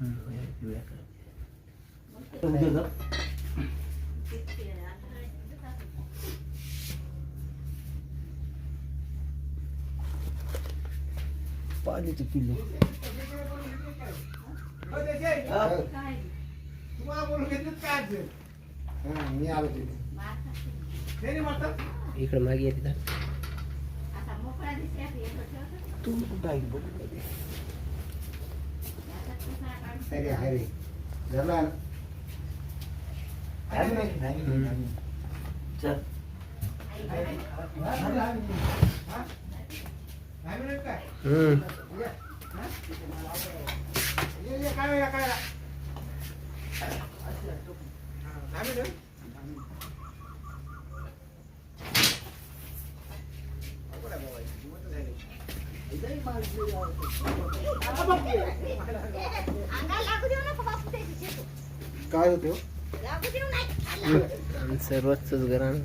पिवळ्या पाण्याचे किलो इकडे मागे येते तू कुठं आहे? बघू. ಸರಿ ಹಾರಿ ಇದೆಲ್ಲ Thank you. काय होतं हो? सर्वच घरान